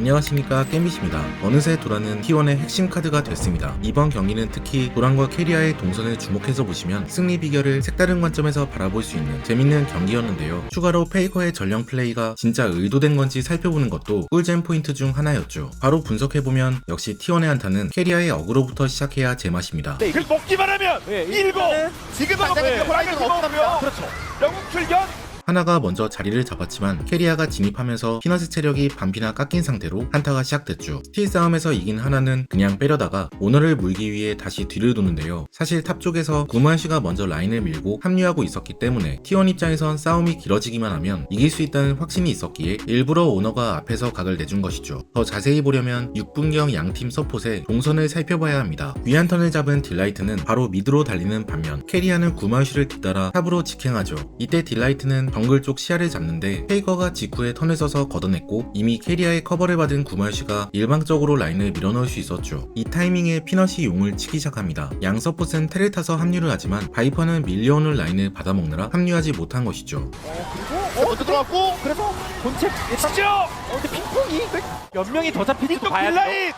안녕하십니까 겜빗입니다. 어느새 도란은 T1의 핵심 카드가 됐습니다. 이번 경기는 특히 도란과 캐리아의 동선을 주목해서 보시면 승리 비결을 색다른 관점에서 바라볼 수 있는 재밌는 경기였는데요. 추가로 페이커의 전령 플레이가 진짜 의도된 건지 살펴보는 것도 꿀잼 포인트 중 하나였죠. 바로 분석해보면 역시 T1의 한타는 캐리아의 어그로부터 시작해야 제맛입니다. 네, 그 먹기만 하면 네, 일곱 지금 호라이즌 호라이즌 없습니다. 그렇죠. 영웅 출견 하나가 먼저 자리를 잡았지만 캐리아가 진입하면서 피너스 체력이 반피나 깎인 상태로 한타가 시작됐죠. 스틸 싸움에서 이긴 하나는 그냥 빼려다가 오너를 물기 위해 다시 뒤를 도는데요. 사실 탑 쪽에서 구만시가 먼저 라인을 밀고 합류하고 있었기 때문에 T1 입장에선 싸움이 길어지기만 하면 이길 수 있다는 확신이 있었기에 일부러 오너가 앞에서 각을 내준 것이죠. 더 자세히 보려면 6분경 양팀 서폿의 동선을 살펴봐야 합니다. 위안 턴을 잡은 딜라이트는 바로 미드로 달리는 반면 캐리아는 구마슈를 뒤따라 탑으로 직행하죠. 이때 딜라이트는 정글 쪽 시야를 잡는데 페이커가 직후에 턴을 써서 걷어냈고 이미 캐리아의 커버를 받은 구마슈가 일방적으로 라인을 밀어넣을 수 있었죠. 이 타이밍에 피넛이 용을 치기 시작합니다. 양 서폿은 텔을 타서 합류를 하지만 바이퍼는 밀려오는 라인을 받아먹느라 합류하지 못한 것이죠. 어, 먼저 들어갔고 그래서 본체 시죠. 어, 근데 핑퐁이 몇 명이 더 이쪽 봐야 빌라인. 돼요.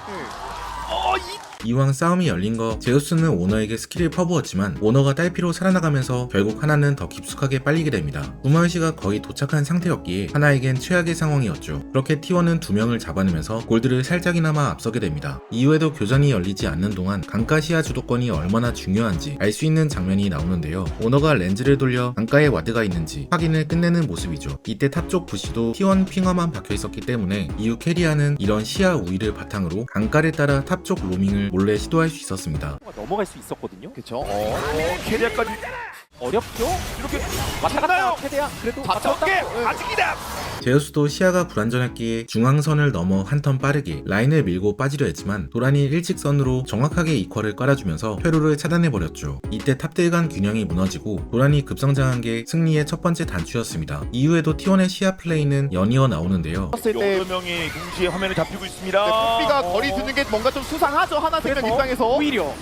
어, 이 이왕 싸움이 열린 거 제우스는 오너에게 스킬을 퍼부었지만 오너가 딸피로 살아나가면서 결국 하나는 더 깊숙하게 빨리게 됩니다. 구마유시가 거의 도착한 상태였기에 하나에겐 최악의 상황이었죠. 그렇게 T1은 두 명을 잡아내면서 골드를 살짝이나마 앞서게 됩니다. 이후에도 교전이 열리지 않는 동안 강가시아 주도권이 얼마나 중요한지 알 수 있는 장면이 나오는데요. 오너가 렌즈를 돌려 강가에 와드가 있는지 확인을 끝내는 모습이죠. 이때 탑쪽 부시도 T1 핑어만 박혀 있었기 때문에 이후 캐리아는 이런 시야 우위를 바탕으로 강가를 따라 탑쪽 로밍을 몰래 시도할 수 있었습니다. 넘어갈 수 있었거든요. 그쵸 어. 캐리아까지 어렵죠? 이렇게 왔다? 갔다 최대한 그래도 자, 왔다 갔다. 예. 아직이다. 제우스도 시야가 불안전했기에 중앙선을 넘어 한 턴 빠르게 라인을 밀고 빠지려 했지만 도란이 일직선으로 정확하게 이퀄을 깔아주면서 퇴로를 차단해버렸죠. 이때 탑들 간 균형이 무너지고 도란이 급성장한 게 승리의 첫 번째 단추였습니다. 이후에도 T1의 시야 플레이는 연이어 나오는데요. 떴을 때 여러 명이 동시에 화면에 잡히고 있습니다. 뽀삐가 어. 거리 두는 게 뭔가 좀 수상하죠 하나 생명 그래서 입장에서 오히려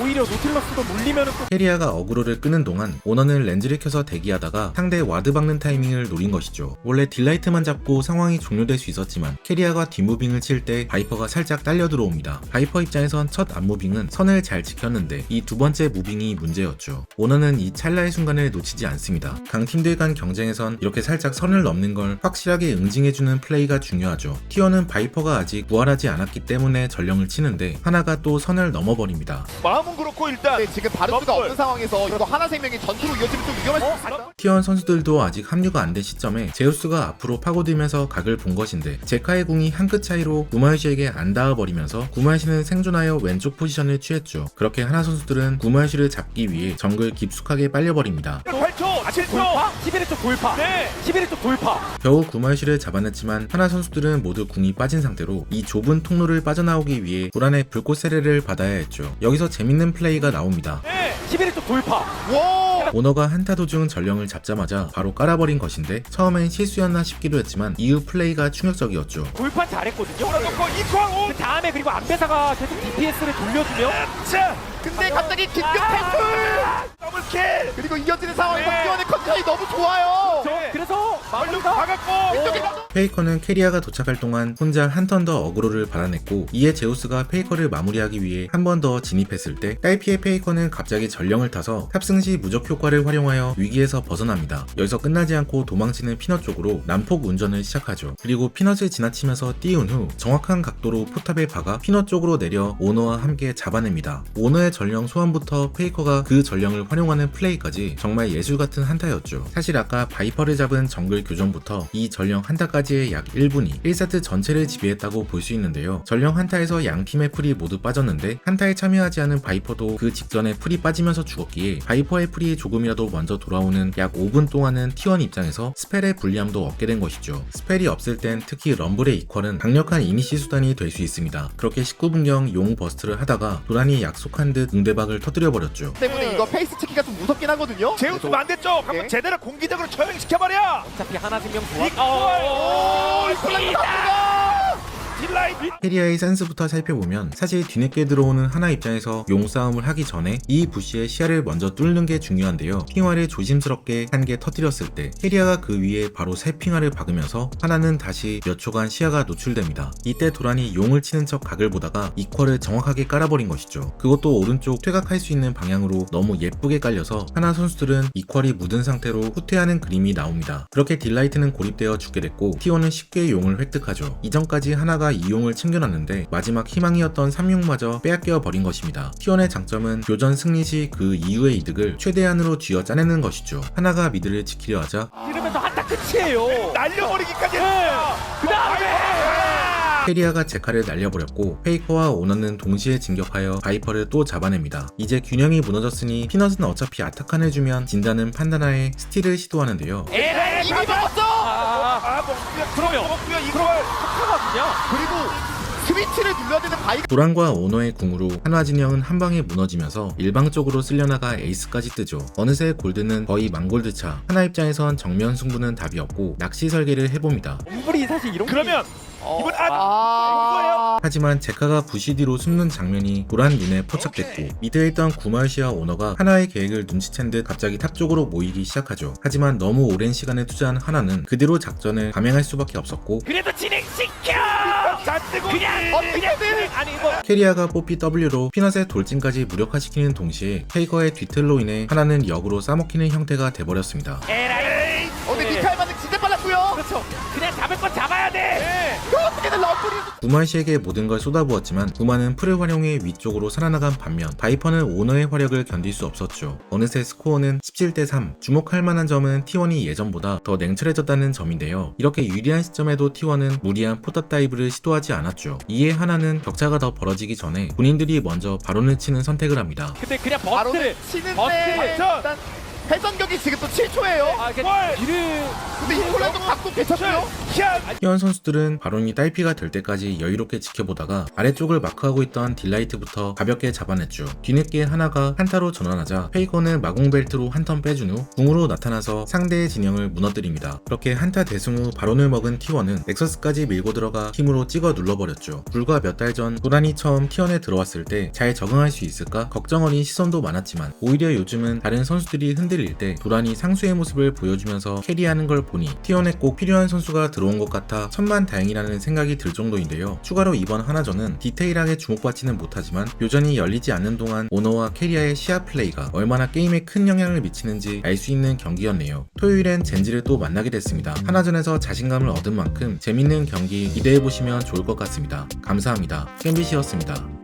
오히려 노틸러스도 물리면은 또 캐리아가 어그로를 끄는 동안 오너는 렌즈를 켜서 대기하다가 상대 와드 박는 타이밍을 노린 것이죠. 원래 딜라이트만 잡고 상황이 종료될 수 있었지만 캐리아가 뒷무빙을 칠 때 바이퍼가 살짝 딸려 들어옵니다. 바이퍼 입장에선 첫 앞무빙은 선을 잘 지켰는데 이 두 번째 무빙이 문제였죠. 오너는 이 찰나의 순간을 놓치지 않습니다. 강팀들 간 경쟁에선 이렇게 살짝 선을 넘는 걸 확실하게 응징해주는 플레이가 중요하죠. 티어는 바이퍼가 아직 부활하지 않았기 때문에 전령을 치는데 하나가 또 선을 넘어버립니다. 마음 은 그렇고 일단 네, 지금 바르스가 럼블. 없는 상황에서 이거 하나 생명이 전투로 이어지면 좀 위험할 수 있습니다 T1 선수들도 아직 합류가 안 된 시점에 제우스가 앞으로 파고들면서 각을 본 것인데 제카의 궁이 한 끗 차이로 구마유시에게 안 닿아버리면서 구마유시는 생존하여 왼쪽 포지션을 취했죠. 그렇게 하나 선수들은 구마유시를 잡기 위해 정글 깊숙하게 빨려버립니다. 8초, 7초. 돌파 11회 쪽 돌파 네. 11회 쪽 돌파 겨우 구마유시를 잡아냈지만 하나 선수들은 모두 궁이 빠진 상태로 이 좁은 통로를 빠져나오기 위해 도란의 불꽃 세례를 받아야 했죠. 여기서 재밌는 플레이가 나옵니다. 네. 11회 쪽 돌파 와 오너가 한타 도중 전령을 잡자마자 바로 깔아버린 것인데 처음엔 실수였나 싶기도 했지만 이후 플레이가 충격적이었죠. 돌파 잘했거든요. 몰아놓고 이광호. 그 다음에 그리고 안배사가 계속 DPS를 돌려주며 자, 근데 갑자기 긴급 아! 탱크 더블킬. 그리고 이어지는 상황에서 네. T1의 컨디션이 너무 좋아요 네. 그래서 얼른 마무리가 박았고. 이쪽에 가서 페이커는 캐리아가 도착할 동안 혼자 한 턴 더 어그로를 받아냈고 이에 제우스가 페이커를 마무리하기 위해 한 번 더 진입했을 때 딸피의 페이커는 갑자기 전령을 타서 탑승 시 무적 효과를 활용하여 위기에서 벗어납니다. 여기서 끝나지 않고 도망치는 피넛 쪽으로 난폭 운전을 시작하죠. 그리고 피넛을 지나치면서 띄운 후 정확한 각도로 포탑에 박아 피넛 쪽으로 내려 오너와 함께 잡아냅니다. 오너의 전령 소환부터 페이커가 그 전령을 활용하는 플레이까지 정말 예술 같은 한타였죠. 사실 아까 바이퍼를 잡은 정글 교전부터 이 전령 한타까지 의 약 1분이 1세트 전체를 지배했다고 볼 수 있는데요. 전령 한타에서 양 팀의 풀이 모두 빠졌는데 한타에 참여하지 않은 바이퍼도 그 직전에 풀이 빠지면서 죽었기에 바이퍼의 풀이 조금이라도 먼저 돌아오는 약 5분 동안은 T1 입장에서 스펠의 불리함도 얻게 된 것이죠. 스펠이 없을 땐 특히 럼블의 이퀄은 강력한 이니시 수단이 될 수 있습니다. 그렇게 19분경 용 버스트를 하다가 도란이 약속한 듯 응대박을 터뜨려 버렸죠. 때문에 이거 페이스 치기가 좀 무섭긴 하거든요 제우스면 안 됐죠. 한번 네. 제대로 공기적으로 처형시켜버려. 어차피 하나 생명 좋아 이퀄. 나쁘다 캐리아의 센스부터 살펴보면 사실 뒤늦게 들어오는 하나 입장에서 용 싸움을 하기 전에 이 부시의 시야를 먼저 뚫는 게 중요한데요. 핑화를 조심스럽게 한 개 터뜨렸을 때 캐리아가 그 위에 바로 새 핑화를 박으면서 하나는 다시 몇 초간 시야가 노출됩니다. 이때 도란이 용을 치는 척 각을 보다가 이퀄을 정확하게 깔아버린 것이죠. 그것도 오른쪽 퇴각할 수 있는 방향으로 너무 예쁘게 깔려서 하나 선수들은 이퀄이 묻은 상태로 후퇴하는 그림이 나옵니다. 그렇게 딜라이트는 고립되어 죽게 됐고 T1은 쉽게 용을 획득하죠. 이전까지 하나가 이 용을 챙겨놨는데 마지막 희망이었던 3용마저 빼앗겨 버린 것입니다. T1의 장점은 교전 승리 시 그 이후의 이득을 최대한으로 쥐어 짜내는 것이죠. 하나가 미드를 지키려 하자 이러면서 한타 끝이에요. 날려버리기까지 네. 했어요 그 다음에 캐리아가 제카를 날려버렸고 페이커와 오너는 동시에 진격하여 바이퍼를 또 잡아냅니다. 이제 균형이 무너졌으니 피넛은 어차피 아타칸 해주면 진다는 판단하에 스틸을 시도하는데요. 에라이 이미 먹었어! 아, 아 먹고요 그러면. 먹고요 이걸 하거든요. 그리고 스위치를 눌러야 되는 바이 도란과 오너의 궁으로 한화 진영은 한 방에 무너지면서 일방적으로 쓸려나가 에이스까지 뜨죠. 어느새 골드는 거의 망골드 차. 하나 입장에선 정면 승부는 답이 없고 낚시 설계를 해봅니다. 우물이 사실 이런 그러면 어, 이번 아, 아, 하지만 제카가 부시디로 숨는 장면이 도란 눈에 포착됐고 미드에 있던 구마시와 오너가 하나의 계획을 눈치챈 듯 갑자기 탑 쪽으로 모이기 시작하죠. 하지만 너무 오랜 시간을 투자한 하나는 그대로 작전을 감행할 수밖에 없었고 그래도 진행시켜. 그냥 어떻게든 아니 이거 캐리아가 뽑히 W로 피넛의 돌진까지 무력화시키는 동시에 페이커의 뒤틀로 인해 하나는 역으로 싸먹히는 형태가 돼버렸습니다. 에라이. 어, 근데 미카엘 반응 진짜 빨랐고요 그렇죠. 그냥 잡을 건 잡아야 돼. 이거 어떻게든 럼블이 구마시에게 모든 걸 쏟아부었지만 구마는 풀을 활용해 위쪽으로 살아나간 반면 바이퍼는 오너의 화력을 견딜 수 없었죠. 어느새 스코어는 17대 3. 주목할 만한 점은 T1이 예전보다 더 냉철해졌다는 점인데요. 이렇게 유리한 시점에도 T1은 무리한 포탑 다이브를 시도하지 않았죠. 이에 하나는 격차가 더 벌어지기 전에 본인들이 먼저 바론을 치는 선택을 합니다. 근데 그냥 바로 버스. 치는데 버스. 일단 회전격이 지금 또 7초예요 아, 이게 월. 뒤를 근데 이콜라도 괜찮고요 현 T1 선수들은 바론이 딸피가 될 때까지 여유롭게 지켜보다가 아래쪽을 마크하고 있던 딜라이트부터 가볍게 잡아냈죠. 뒤늦게 하나가 한타로 전환하자 페이커는 마공벨트로 한 턴 빼준 후 궁으로 나타나서 상대의 진영을 무너뜨립니다. 그렇게 한타 대승 후 바론을 먹은 T1은 넥서스까지 밀고 들어가 힘으로 찍어 눌러버렸죠. 불과 몇 달 전 도란이 처음 T1에 들어왔을 때 잘 적응할 수 있을까 걱정 어린 시선도 많았지만 오히려 요즘은 다른 선수들이 흔들 릴 때 도란이 상수의 모습을 보여주면서 캐리하는 걸 보니 T1에 꼭 필요한 선수가 들어온 것 같아 천만 다행이라는 생각이 들 정도인데요. 추가로 이번 하나전은 디테일하게 주목받지는 못하지만 묘전이 열리지 않는 동안 오너와 캐리아의 시야 플레이가 얼마나 게임에 큰 영향을 미치는지 알 수 있는 경기였네요. 토요일엔 젠지를 또 만나게 됐습니다. 하나전에서 자신감을 얻은 만큼 재밌는 경기 기대해보시면 좋을 것 같습니다. 감사합니다. 캔비시였습니다.